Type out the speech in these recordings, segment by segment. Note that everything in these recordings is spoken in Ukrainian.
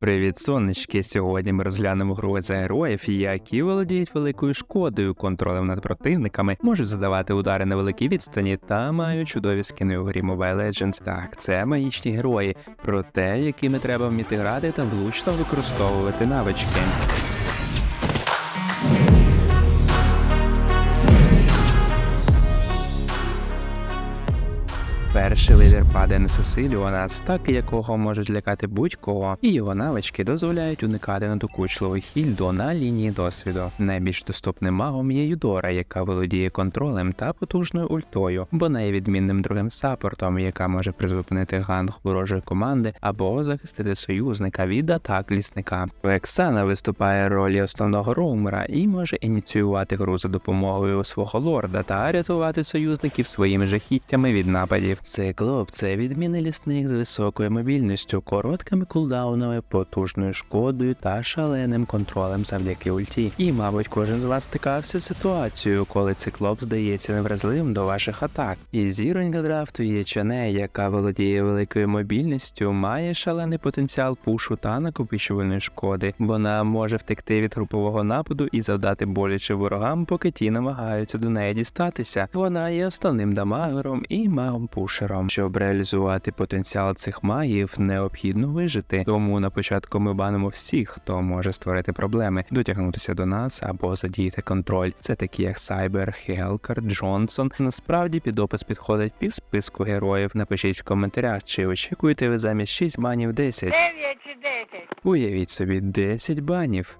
Привіт, сонечки! Сьогодні ми розглянемо гру за героїв, які володіють великою шкодою, контролем над противниками, можуть задавати удари на великій відстані та мають чудові скини у грі Mobile Legends. Так, це магічні герої, про те, якими треба вміти грати та влучно використовувати навички. Падає на Сесиліона, стаки якого можуть лякати будь-кого, і його навички дозволяють уникати надокучливу хільду на лінії досвіду. Найбільш доступним магом є Юдора, яка володіє контролем та потужною ультою, бо неє відмінним другим саппортом, яка може призупинити ганг ворожої команди або захистити союзника від атак лісника. Вексана виступає ролі основного роумера і може ініціювати гру за допомогою свого лорда та рятувати союзників своїми жахіттями від нападів. Це відмінний лісник з високою мобільністю, короткими кулдаунами, потужною шкодою та шаленим контролем завдяки ульті. І, мабуть, кожен з вас стикався з ситуацією, коли циклоп здається невразливим до ваших атак. І зіронька драфту є Чане, яка володіє великою мобільністю, має шалений потенціал пушу та накопичувальної шкоди. Вона може втекти від групового нападу і завдати боляче ворогам, поки ті намагаються до неї дістатися. Вона є основним дамагером і магом пушером. Щоб реалізувати потенціал цих магів, необхідно вижити. Тому на початку ми банимо всіх, хто може створити проблеми, дотягнутися до нас або задіяти контроль. Це такі як Сайбер, Хелкар, Джонсон. Насправді під опис підходить пів списку героїв. Напишіть в коментарях, чи очікуєте ви замість 6 банів 10. 9 чи 10. Уявіть собі 10 банів.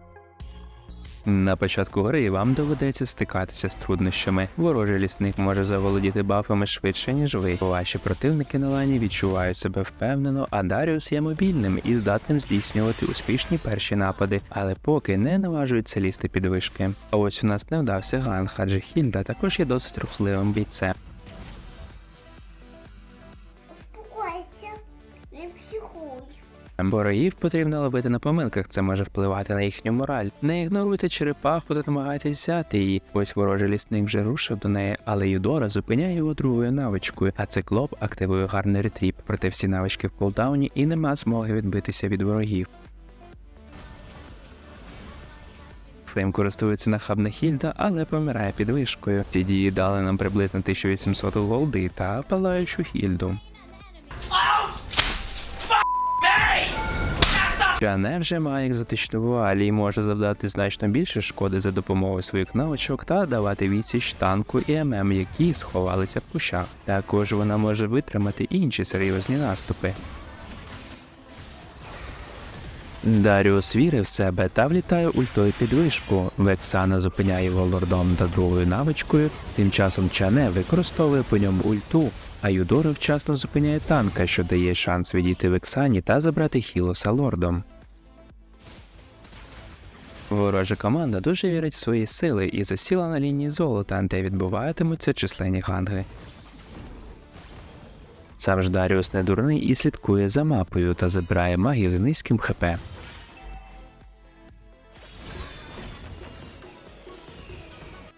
На початку гри вам доведеться стикатися з труднощами. Ворожий лісник може заволодіти бафами швидше, ніж ви. Ваші противники на лані відчувають себе впевнено, а Даріус є мобільним і здатним здійснювати успішні перші напади, але поки не наважуються лізти під вишки. А ось у нас не вдався ганг, адже Хільда також є досить рухливим бійцем. Ворогів потрібно ловити на помилках, це може впливати на їхню мораль. Не ігноруйте черепаху та намагайтесь взяти її. Ось ворожий лісник вже рушив до неї, але Юдора зупиняє його другою навичкою, а циклоп активує гарний ретріп. Проте всі навички в кулдауні і нема змоги відбитися від ворогів. Флейм користується нахабна хільда, але помирає під вишкою. Ці дії дали нам приблизно 1800 голди та палаючу хільду. Чане вже має екзотичну вуалі і може завдати значно більше шкоди за допомогою своїх навичок та давати відсіч танку і ММ, які сховалися в кущах. Також вона може витримати інші серйозні наступи. Даріус вірив в себе та влітає ультою під вишку. Вексана зупиняє його лордом та другою навичкою. Тим часом Чане використовує по ньому ульту, а Юдора вчасно зупиняє танка, що дає шанс відійти Вексані та забрати Хілоса лордом. Ворожа команда дуже вірить в свої сили і засіла на лінії золота, де відбуватимуться численні ганги. Сам ж Даріус не дурний і слідкує за мапою та забирає магів з низьким ХП.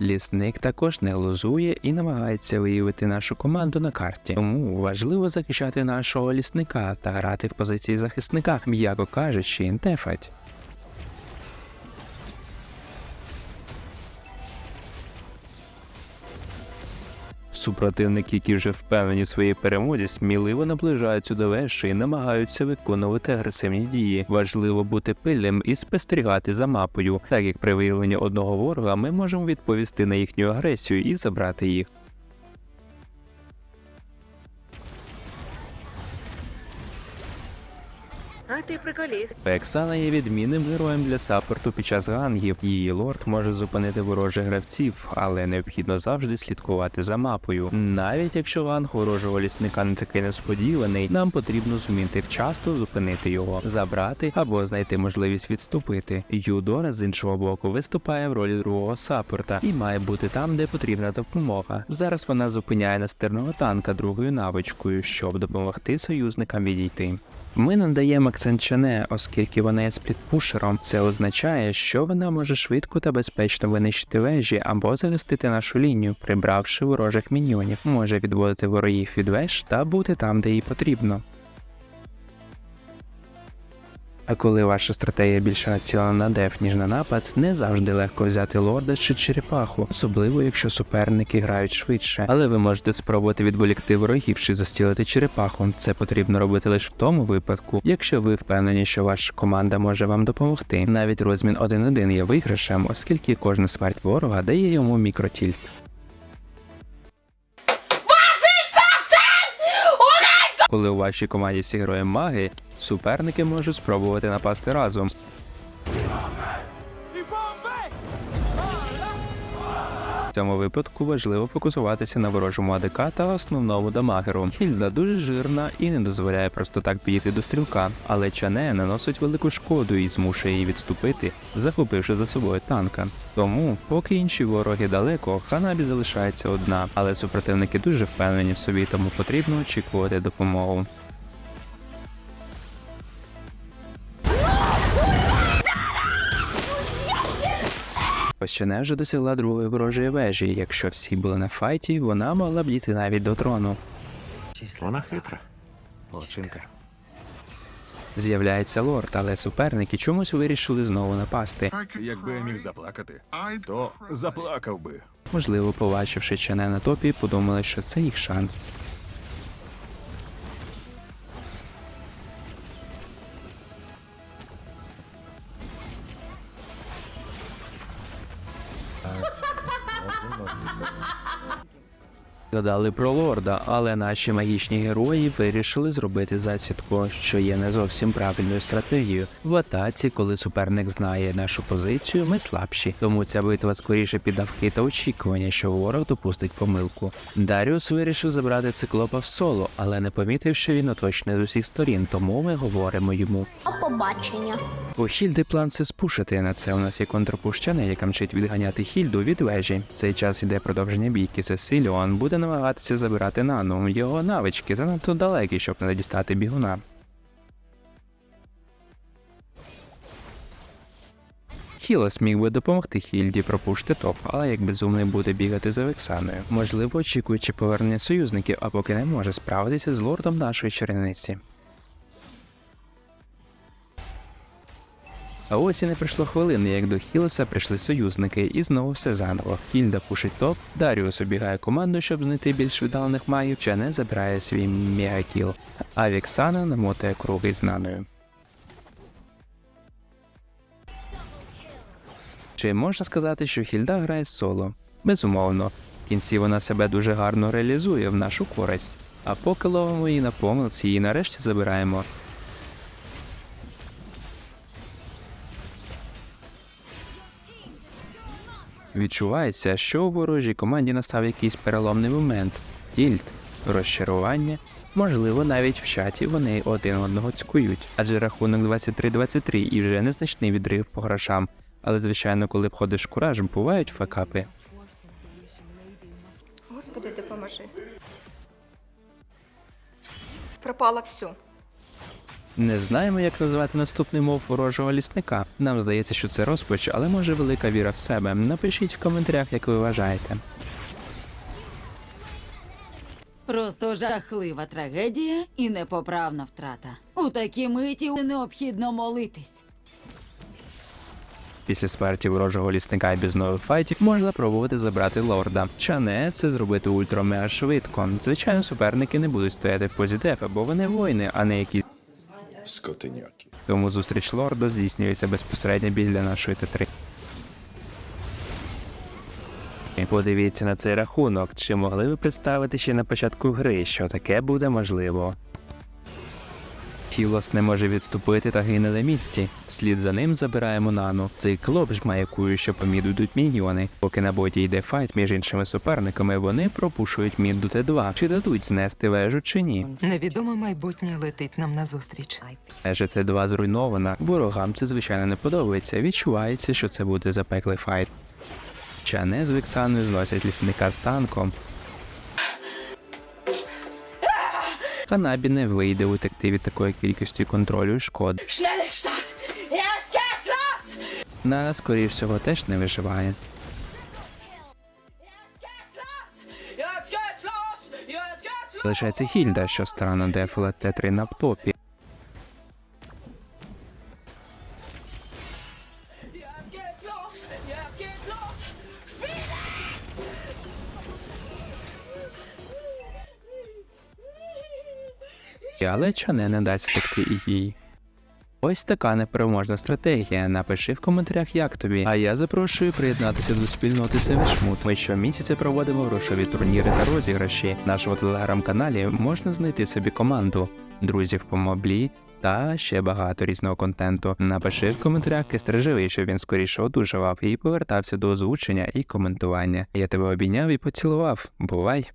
Лісник також не глузує і намагається виявити нашу команду на карті. Тому важливо захищати нашого лісника та грати в позиції захисника, м'яко кажучи, тефать. Супротивники, які вже впевнені в своїй перемозі, сміливо наближаються до вежі і намагаються виконувати агресивні дії. Важливо бути пильним і спостерігати за мапою, так як при виявленні одного ворога ми можемо відповісти на їхню агресію і забрати їх. Ти приколіст. Оксана є відмінним героєм для саппорту під час гангів. Її лорд може зупинити ворожих гравців, але необхідно завжди слідкувати за мапою. Навіть якщо ганг ворожого лісника не такий несподіваний, нам потрібно зуміти вчасно зупинити його, забрати або знайти можливість відступити. Юдора з іншого боку виступає в ролі другого саппорта і має бути там, де потрібна допомога. Зараз вона зупиняє настирного танка другою навичкою, щоб допомогти союзникам відійти. Ми надаємо акцент Чане, оскільки вона є сплітпушером. Це означає, що вона може швидко та безпечно винищити вежі або захистити нашу лінію, прибравши ворожих міньйонів, може відводити ворогів від веж та бути там, де їй потрібно. А коли ваша стратегія більше націлена на деф, ніж на напад, не завжди легко взяти лорда чи черепаху, особливо якщо суперники грають швидше. Але ви можете спробувати відволікти ворогів чи застілити черепаху. Це потрібно робити лише в тому випадку, якщо ви впевнені, що ваша команда може вам допомогти. Навіть розмін 1-1 є виграшем, оскільки кожна смерть ворога дає йому мікротільт. Коли у вашій команді всі герої маги, суперники можуть спробувати напасти разом. Цьому випадку важливо фокусуватися на ворожому АДК та основному дамагеру. Хільда дуже жирна і не дозволяє просто так підійти до стрілка, але чане наносить велику шкоду і змушує її відступити, захопивши за собою танка. Тому, поки інші вороги далеко, Ханабі залишається одна, але супротивники дуже впевнені в собі, тому потрібно очікувати допомогу. Почане вже досягла другої ворожої вежі. Якщо всі були на файті, вона могла б дійти навіть до трону. Вона хитра. Молодчинка. З'являється лорд, але суперники чомусь вирішили знову напасти. Якби я міг заплакати, то заплакав би. Можливо, побачивши чане на топі, подумали, що це їх шанс. Згадали про лорда, але наші магічні герої вирішили зробити засідку, що є не зовсім правильною стратегією. В атаці, коли суперник знає нашу позицію, ми слабші. Тому ця битва скоріше піддавки та очікування, що ворог допустить помилку. Даріус вирішив забрати циклопа в соло, але не помітив, що він оточений з усіх сторін, тому ми говоримо йому. До побачення. У Хільди план це спушити. На це у нас є контрпущане, яка мчить відганяти Хільду від вежі. Цей час іде продовження бійки. Сесиліон буде намагатися забирати нану. Його навички занадто далекі, щоб не дістати бігуна. Хілос міг би допомогти Хільді пропушити топ, але як безумний буде бігати за Вексаною. Можливо, очікуючи повернення союзників, а поки не може справитися з лордом нашої чарівниці. А ось і не пройшло хвилини, як до Хілоса прийшли союзники, і знову все заново. Хільда пушить топ, Даріус обігає команду, щоб знайти більш віддалених магів, Чане забирає свій мегакіл, а Віксана намотає круги з наною. Чи можна сказати, що Хільда грає соло? Безумовно, в кінці вона себе дуже гарно реалізує в нашу користь. А поки ловимо її на помилці і нарешті забираємо. Відчувається, що у ворожій команді настав якийсь переломний момент, тільт, розчарування. Можливо, навіть в чаті вони один одного цькують, адже рахунок 23-23 і вже незначний відрив по грошам. Але звичайно, коли входиш в кураж, бувають факапи. Господи, допоможи. Пропало все. Не знаємо, як назвати наступний мов ворожого лісника. Нам здається, що це розпач, але може велика віра в себе. Напишіть в коментарях, як ви вважаєте. Просто жахлива трагедія і непоправна втрата. У такій миті необхідно молитись. Після смерті ворожого лісника і без нових файтів можна пробувати забрати лорда. Чане це зробити ультра-мега швидко. Звичайно, суперники не будуть стояти в позі дефа, бо вони воїни, а не якісь. Скотиняки. Тому зустріч лорда здійснюється безпосередньо біля нашої Т3. І Подивіться на цей рахунок. Чи могли ви представити ще на початку гри, що таке буде можливо? Хілос не може відступити та гине на місці. Вслід за ним забираємо нану. Цей клоп ж маякує, що по міду йдуть міньйони. Поки на боті йде файт між іншими суперниками, вони пропушують мід до Т2. Чи дадуть знести вежу чи ні? Невідоме майбутнє летить нам назустріч. Вежа Т2 зруйнована. Ворогам це звичайно не подобається. Відчувається, що це буде запеклий файт. Чане з Віксаною зносять лісника з танком. Канабі не вийде утекти від такої кількості контролю і шкод. Нара, скоріш всього, теж не виживає. Лишається Хільда, що странно дефила Т3 на топі. Але чане не дасть втекти і їй. Ось така непереможна стратегія. Напиши в коментарях, як тобі. А я запрошую приєднатися до спільноти Семішмут. Ми щомісяця проводимо грошові турніри та розіграші. В нашому телеграм-каналі можна знайти собі команду, друзів по моблі та ще багато різного контенту. Напиши в коментарях кестер живий, щоб він скоріше одужував і повертався до озвучення і коментування. Я тебе обійняв і поцілував. Бувай!